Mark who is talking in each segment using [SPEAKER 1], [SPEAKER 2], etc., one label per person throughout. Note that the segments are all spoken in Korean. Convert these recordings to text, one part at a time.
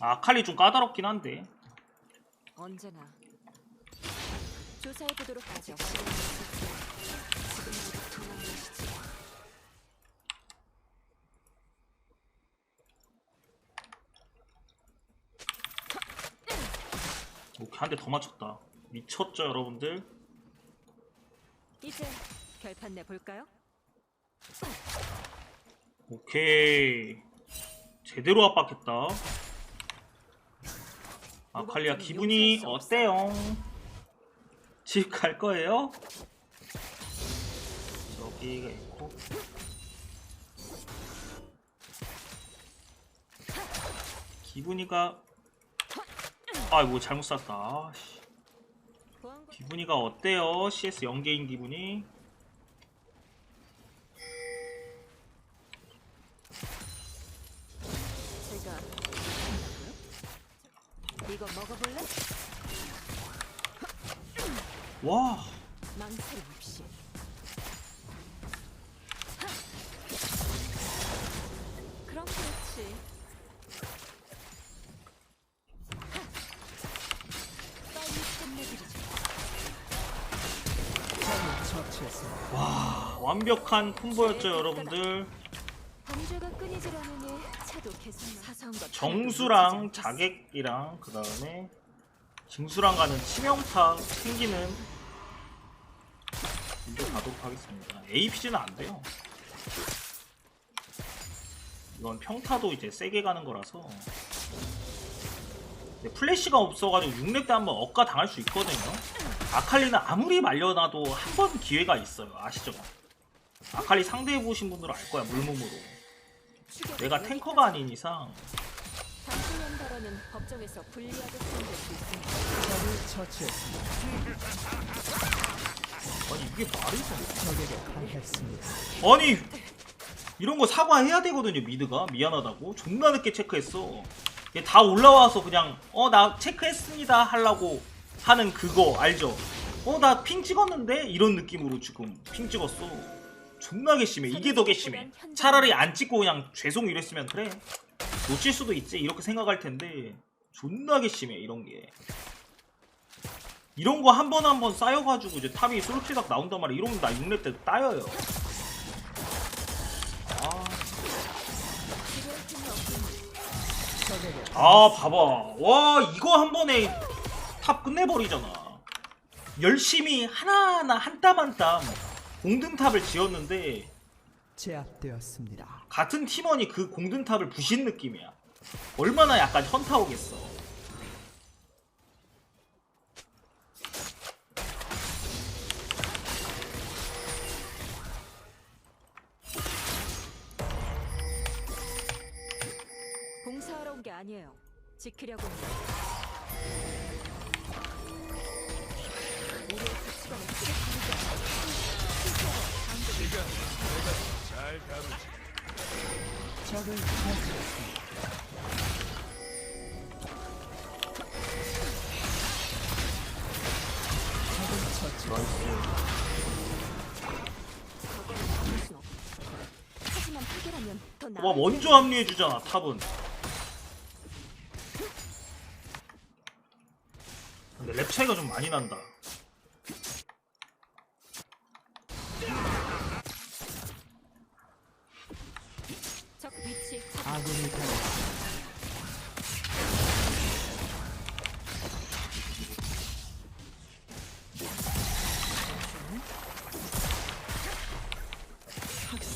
[SPEAKER 1] 아칼리 좀 까다롭긴 한데
[SPEAKER 2] 언제나 조사해 보도록 하죠. 도망가시지.
[SPEAKER 1] 오케이 한 대 더 맞췄다 미쳤죠 여러분들
[SPEAKER 2] 이제 결판 내 볼까요?
[SPEAKER 1] 오케이 제대로 압박했다 아 칼리아 기분이 어때요? 집 갈 거예요? 저기가 있고 기분이가 아이고 잘못 쐈다 아, 기분이가 어때요? CS 연계인 기분이
[SPEAKER 2] 이거 먹어볼래?
[SPEAKER 1] 와
[SPEAKER 2] 망설임 없이. 그럼 그렇지. 빨리 끝내드리죠.
[SPEAKER 1] 와, 완벽한 콤보였죠 여러분들
[SPEAKER 2] 범죄가 끊이질 않으니 차도 계속 사성과
[SPEAKER 1] 정수랑 자객이랑 그 다음에 징수랑 가는 치명타 생기는 이제 가도록 하겠습니다. APG는 안 돼요. 이건 평타도 이제 세게 가는 거라서. 플래시가 없어가지고 6렙 때 한번 억가 당할 수 있거든요. 아칼리는 아무리 말려놔도 한 번 기회가 있어요. 아시죠? 아칼리 상대해보신 분들은 알 거야 물몸으로 내가 탱커가 아닌 이상
[SPEAKER 2] 당신의 발언은 법정에서 불리하게 사용될 수 있습니다.
[SPEAKER 3] 적을 처치했습니다.
[SPEAKER 1] 아니 이게 말이 돼?
[SPEAKER 3] 적에게 당했습니다.
[SPEAKER 1] 아니 이런 거 사과해야 되거든요 미드가 미안하다고 존나 늦게 체크했어 얘 다 올라와서 그냥 어 나 체크했습니다 하려고 하는 그거 알죠? 어 나 핑 찍었는데 이런 느낌으로 지금 핑 찍었어 존나 괘씸해. 이게 더 괘씸해. 차라리 안 찍고 그냥 죄송 이랬으면 그래. 놓칠 수도 있지. 이렇게 생각할 텐데 존나 괘씸해 이런 게. 이런 거 한 번 한 번 쌓여가지고 이제 탑이 솔치닥 나온단 말이야. 이러면 나 6렙 때 따여요. 아, 아 봐봐. 와 이거 한 번에 탑 끝내버리잖아. 열심히 하나하나 한 땀 한땀 공든탑을 지었는데
[SPEAKER 3] 제압되었습니다.
[SPEAKER 1] 같은 팀원이 그 공든탑을 부신 느낌이야 얼마나 약간 현타 오겠어
[SPEAKER 2] 봉사하러 온 게 아니에요. 지키려고 합니다. 우
[SPEAKER 3] 적을 처치했습니다. 적을 처치했습니다.
[SPEAKER 1] 와 먼저 합류해 주잖아 탑은 근데 랩 차이가 좀 많이 난다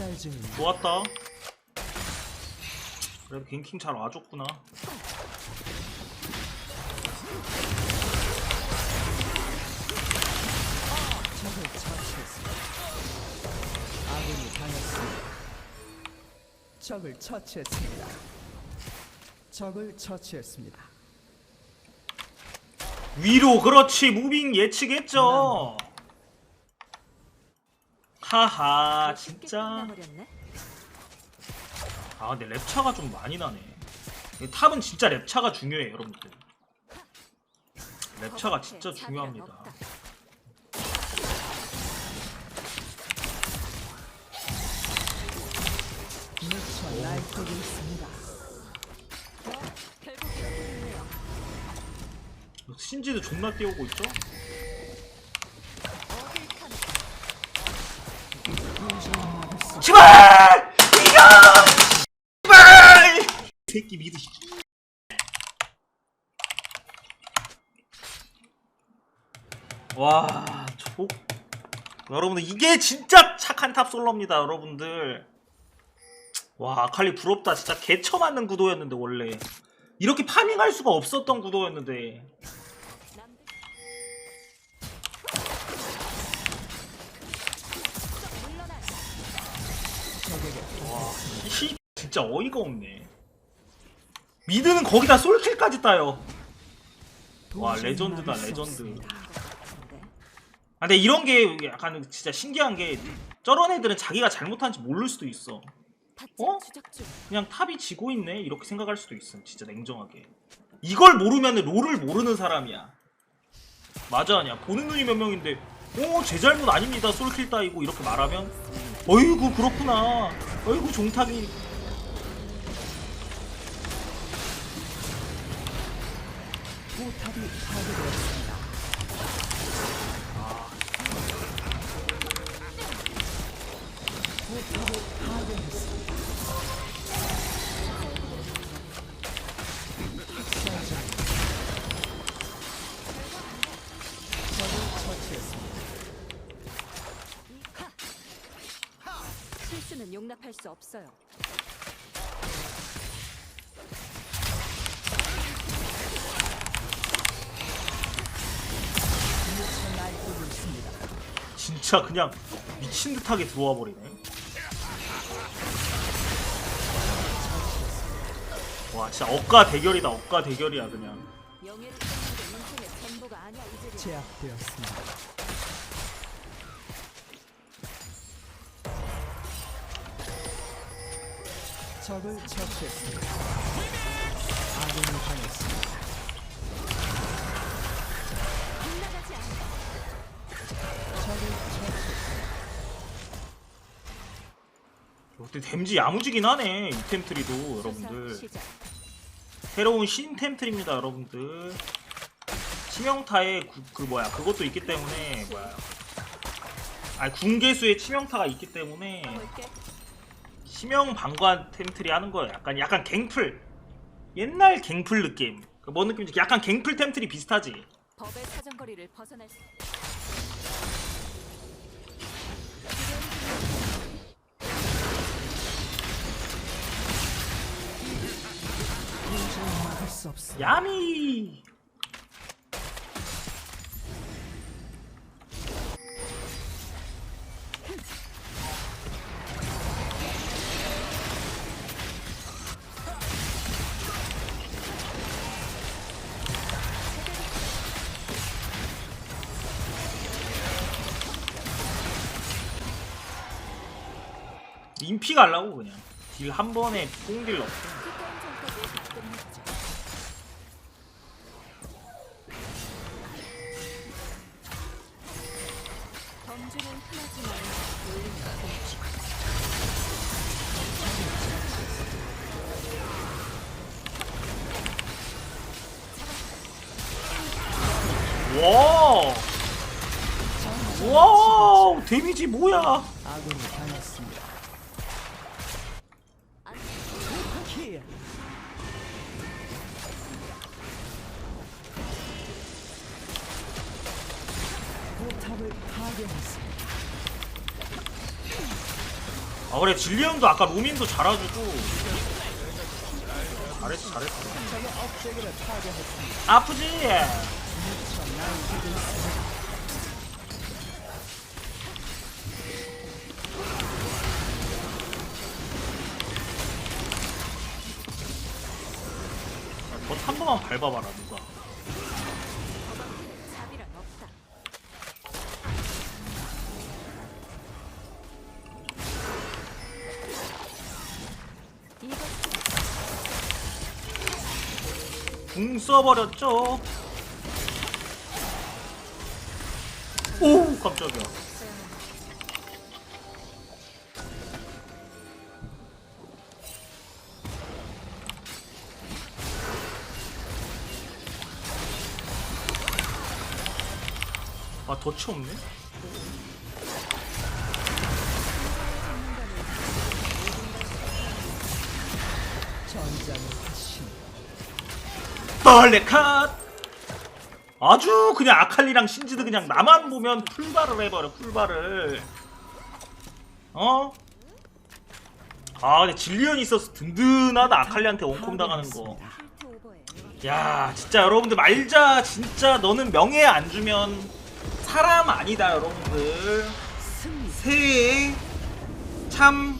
[SPEAKER 3] 학살.
[SPEAKER 1] 좋았다 그래도 갱킹 잘 와줬구나
[SPEAKER 3] 적을 처치했습니다. 아군이 당했습니다. 적을 처치했습니다. 적을 처치했습니다.
[SPEAKER 1] 위로 그렇지 무빙 예측했죠 하하 진짜. 아 근데 랩차가 좀 많이 나네. 탑은 진짜 랩차가 중요해 여러분들. 랩차가 진짜 중요합니다. 신지도 존나 뛰어오고 있죠?
[SPEAKER 2] 어딜 타는
[SPEAKER 1] 제발! 이겨! 제발! 이 새끼 미드 씨. 와, 저 여러분들 이게 진짜 착한 탑솔러입니다, 여러분들. 와, 아칼리 부럽다. 진짜 개처 맞는 구도였는데 원래 이렇게 파밍할 수가 없었던 구도였는데.
[SPEAKER 3] 적에게
[SPEAKER 1] 이 진짜 어이가 없네. 미드는 거기다 솔킬까지 따요. 와, 레전드다, 레전드. 아, 근데 이런 게 약간 진짜 신기한 게 저런 애들은 자기가 잘못한지 모를 수도 있어. 어? 그냥 탑이 지고 있네 이렇게 생각할 수도 있음. 진짜 냉정하게. 이걸 모르면 롤을 모르는 사람이야. 맞아 아니야. 보는 눈이 몇 명인데 어, 제 잘못 아닙니다. 솔킬 따이고 이렇게 말하면 어이구 그렇구나. 어이구 종탁이
[SPEAKER 3] 포탑이 파괴되었습
[SPEAKER 2] 실수는 용납할 수 없어요.
[SPEAKER 1] 진짜 그냥 미친 듯하게 들어와 버리네. 와 진짜 억가 대결이다 억가 대결이야 그냥.
[SPEAKER 3] 제압되었습니다. 적을 처치했습니다. 아군이 당했습니다.
[SPEAKER 1] 근데 댐지 야무지긴 하네 이템 트리도
[SPEAKER 2] 수사
[SPEAKER 1] 여러분들.
[SPEAKER 2] 시작.
[SPEAKER 1] 새로운 신템트리입니다 여러분들. 치명타에 구- 그 뭐야 그것도 있기 때문에 뭐야. 아 궁계수에 치명타가 있기 때문에. 치명 방관 템트리 하는 거예요. 약간 약간 갱플 옛날 갱플 느낌. 그뭔 느낌인지 약간 갱플 템트리 비슷하지.
[SPEAKER 2] 법의 사정거리를 벗어날 수.
[SPEAKER 3] 없습니다.
[SPEAKER 1] 야미. 인피 갈라고 그냥 딜 한 번에 뽕딜 넣고 와! 와! 데미지 뭐야?
[SPEAKER 3] 아군이 당했습니다.
[SPEAKER 1] 아 그래 진리 형도 아까 로밍도 잘해주고 잘했어 잘했어. 아프지? 겉한 번만 밟아봐라 누가. 궁 써버렸죠 오 깜짝이야. 아 덫이 없네? 벌레 컷 아주 그냥 아칼리랑 신지드 그냥 나만 보면 풀발을 해버려 풀발을 어? 아 근데 진리언이 있어서 든든하다 아칼리한테 원콤 당하는 거. 야 진짜 여러분들 말자 진짜 너는 명예 안 주면 사람 아니다 여러분들. 새해에 참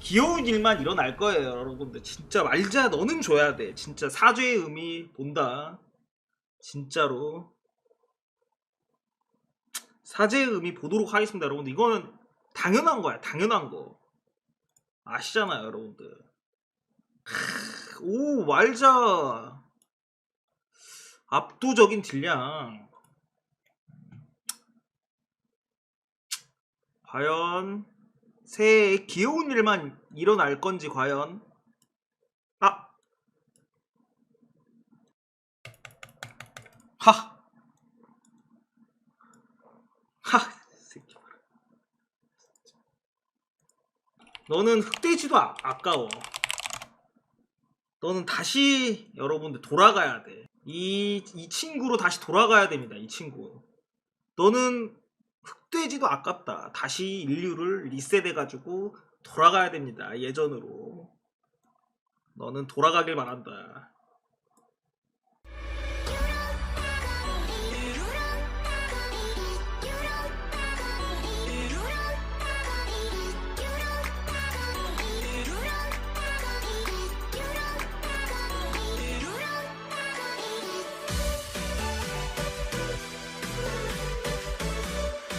[SPEAKER 1] 귀여운 일만 일어날 거예요 여러분들. 진짜 말자 너는 줘야 돼. 진짜 사죄의 의미 본다 진짜로? 사죄의 의미 보도록 하겠습니다 여러분들. 이거는 당연한 거야 당연한 거. 아시잖아요 여러분들. 크, 오 말자. 압도적인 딜량. 과연 새해에 귀여운 일만 일어날 건지 과연 아 하. 하. 이 새끼. 너는 흑돼지도 아, 아까워. 너는 다시 여러분들 돌아가야 돼. 이, 이 친구로 다시 돌아가야 됩니다. 이 친구. 너는 흑돼지도 아깝다. 다시 인류를 리셋해가지고 돌아가야 됩니다. 예전으로. 너는 돌아가길 바란다.